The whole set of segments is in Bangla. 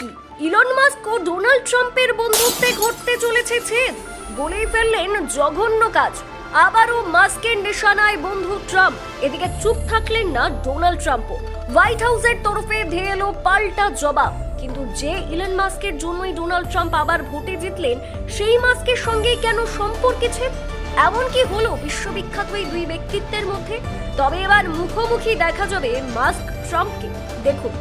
কি? ইলন মাস্ক ও ডোনাল্ড ট্রাম্পের বন্ধুত্বে ঘটতে চলেছে ছেদ। বলেই ফেললেন জঘন্য কাজ। আবারও মাস্কের নিশানায় বন্ধু ট্রাম্প। এদিকে চুপ থাকলেন না ডোনাল্ড ট্রাম্পও। হোয়াইট হাউসের তরফে ধেয়ে এলো পাল্টা জবাব। কিন্তু যে ইলন মাস্কের জন্যই ডোনাল্ড ট্রাম্প আবার ভোটে জিতলেন, সেই মাস্কের সঙ্গেই কেন সম্পর্কে ছেদ? এমন কি হলো বিশ্ববিখ্যাত এই দুই ব্যক্তিত্বের মধ্যে? তবে এবার মুখোমুখি দেখা যাবে মাস্ক ট্রাম্পকে। দেখুন।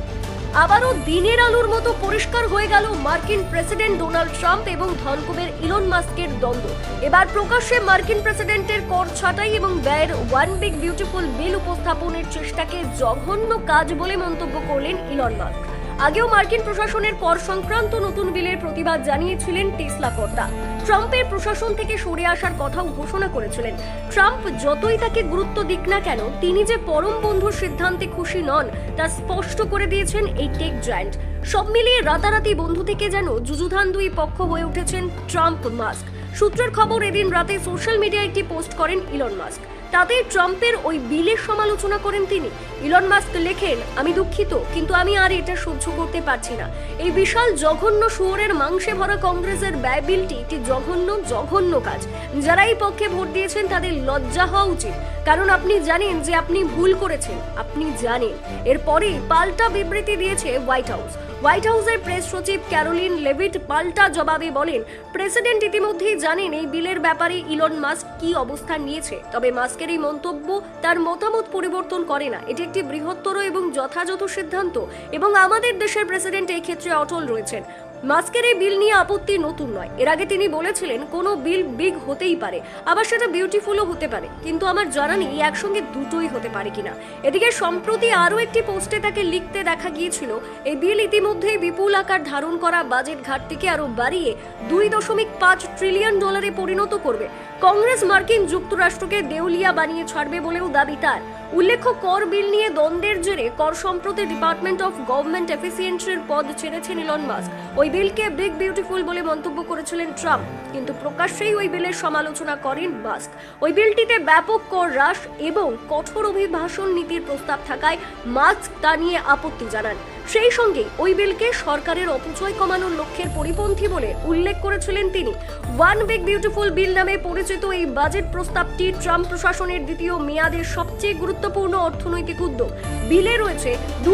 আবারও দিনের আলোর মতো পরিষ্কার হয়ে গেল মার্কিন প্রেসিডেন্ট ডোনাল্ড ট্রাম্প এবং ধনকুবের ইলন মাস্কের দ্বন্দ্ব। এবার প্রকাশ্যে মার্কিন প্রেসিডেন্টের কর ছাঁটাই এবং ব্যয়ের ওয়ান বিগ বিউটিফুল বিল উপস্থাপনের চেষ্টাকে জঘন্য কাজ বলে মন্তব্য করলেন ইলন মাস্ক। আগেও মার্কিন প্রশাসনের কর সংক্রান্ত নতুন বিলের প্রতিবাদ জানিয়েছিলেন টেসলা কর্তা। ট্রাম্পের প্রশাসন থেকে সরে আসার কথাও ঘোষণা করেছিলেন। ট্রাম্প যতই তাকে গুরুত্ব দিক না কেন, তিনি যে পরম বন্ধুর সিদ্ধান্তে খুশি নন, তা স্পষ্ট করে দিয়েছেন এই টেক জায়ান্ট। সব মিলিয়ে রাতারাতি বন্ধু থেকে যেন যুযুধান দুই পক্ষ হয়ে উঠেছেন ট্রাম্প মাস্ক। সূত্রের খবর এদিন রাতে সোশ্যাল মিডিয়ায় একটি পোস্ট করেন ইলন মাস্ক। তাতে ট্রাম্পের ওই বিলের সমালোচনা করেন তিনি। ইলন মাস্ক লেখেন, আমি দুঃখিত, কিন্তু আমি আর এটা সহ্য করতে পারছি না। এই বিশাল জঘন্য শুয়োরের মাংসে ভরা কংগ্রেসের ব্যয় বিলটি একটি জঘন্য জঘন্য কাজ। যারা এই পক্ষে ভোট দিয়েছেন তাদের লজ্জা হওয়া উচিত। কারণ আপনি জানেন যে আপনি ভুল করেছেন। আপনি জানেন। এরপরেই পাল্টা বিবৃতি দিয়েছে হোয়াইট হাউস। হোয়াইট হাউসের প্রেস সচিব ক্যারোলিন লেভিট পাল্টা জবাবে বলেন প্রেসিডেন্ট ইতিমধ্যেই জানেন এই বিলের ব্যাপারে ইলন মাস্ক কি অবস্থান নিয়েছে। তবে মাস্কের এই মন্তব্য তার মতামত পরিবর্তন করে না। এটি একটি বৃহত্তর এবং যথাযথ সিদ্ধান্ত এবং আমাদের দেশের প্রেসিডেন্ট এই ক্ষেত্রে অটল রয়েছেন। মাস্কের এই বিল নিয়ে আপত্তি নতুন নয়। এর আগে তিনি বলেছিলেন, কোনো বিল বিগ হতেই পারে। আবার সেটা বিউটিফুলও হতে পারে। কিন্তু আমার জানা নেই একসঙ্গে দুটোই হতে পারে কিনা। এদিকে সম্প্রতি আরও একটি পোস্টে তাকে লিখতে দেখা গিয়েছিল, এই বিল ইতিমধ্যেই বিপুল আকার ধারণ করা বাজেট ঘাটতিকে আরও বাড়িয়ে দুই দশমিক পাঁচ ট্রিলিয়ন ডলারে পরিণত করবে। কংগ্রেস মার্কিন যুক্তরাষ্ট্রকে দেউলিয়া বানিয়ে ছাড়বে বলেও দাবি তার। উল্লেখ্য, কর বিল নিয়ে দ্বন্দ্বের জেরে কর সম্প্রতি ডিপার্টমেন্ট অফ গভর্নমেন্ট এফিসিয়েন্সির পদ ছেড়েছেন ইলন মাস্ক ওই বিলকে বিগ বিউটিফুল বলে মন্তব্য করেছিলেন ট্রাম্প। কিন্তু প্রকাশ্যেই ওই বিলের সমালোচনা করেন মাস্ক। ওই বিলটিতে ব্যাপক কর হ্রাস এবং কঠোর অভিভাষণ নীতির প্রস্তাব থাকায় মাস্ক তা নিয়ে আপত্তি জানান। সেই সঙ্গে ওই বিলকে সরকারের অপচয় কমানোর লক্ষ্যের পরিপন্থী বলে উল্লেখ করেছিলেন তিনি। ওয়ান বিগ বিউটিফুল বিল নামে পরিচিত এই বাজেট প্রস্তাবটি ট্রাম্প প্রশাসনের দ্বিতীয় মেয়াদের সবচেয়ে গুরুত্বপূর্ণ অর্থনৈতিক উদ্যোগ। বিলে রয়েছে দু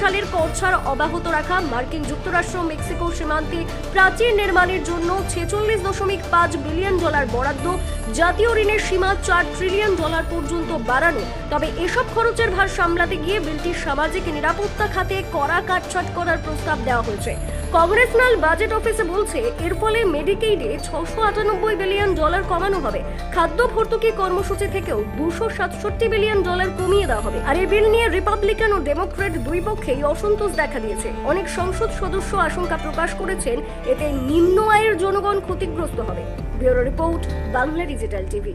সালের কর ছাড় অব্যাহত রাখা, মার্কিন যুক্তরাষ্ট্র, মেক্সিকো সীমান্তে প্রাচীর নির্মাণের জন্য ছেচল্লিশ দশমিক পাঁচ বিলিয়ন ডলার বরাদ্দ, জাতীয় ঋণের সীমা চার ট্রিলিয়ন ডলার পর্যন্ত বাড়ানো। তবে এসব খরচের ভার সামলাতে গিয়ে বিলটির সামাজিক নিরাপত্তা খাতে কড়া কাটছাট করার প্রস্তাব দেওয়া হয়েছে। কংগ্রেসনাল বাজেট অফিসে বলছে, এর ফলে মেডিকেইডে ছশো আটানব্বই বিলিয়ন ডলার কমানো হবে। খাদ্য ভর্তুকি কর্মসূচি থেকেও দুশো সাতষট্টি বিলিয়ন ডলার কমিয়ে দেওয়া হবে। আর এই বিল নিয়ে রিপাবলিকান ও ডেমোক্রেট দুই পক্ষেই অসন্তোষ দেখা দিয়েছে। অনেক সংসদ সদস্য আশঙ্কা প্রকাশ করেছেন, এতে নিম্ন আয়ের জনগণ ক্ষতিগ্রস্ত হবে। Bureau report, Bangla digital TV.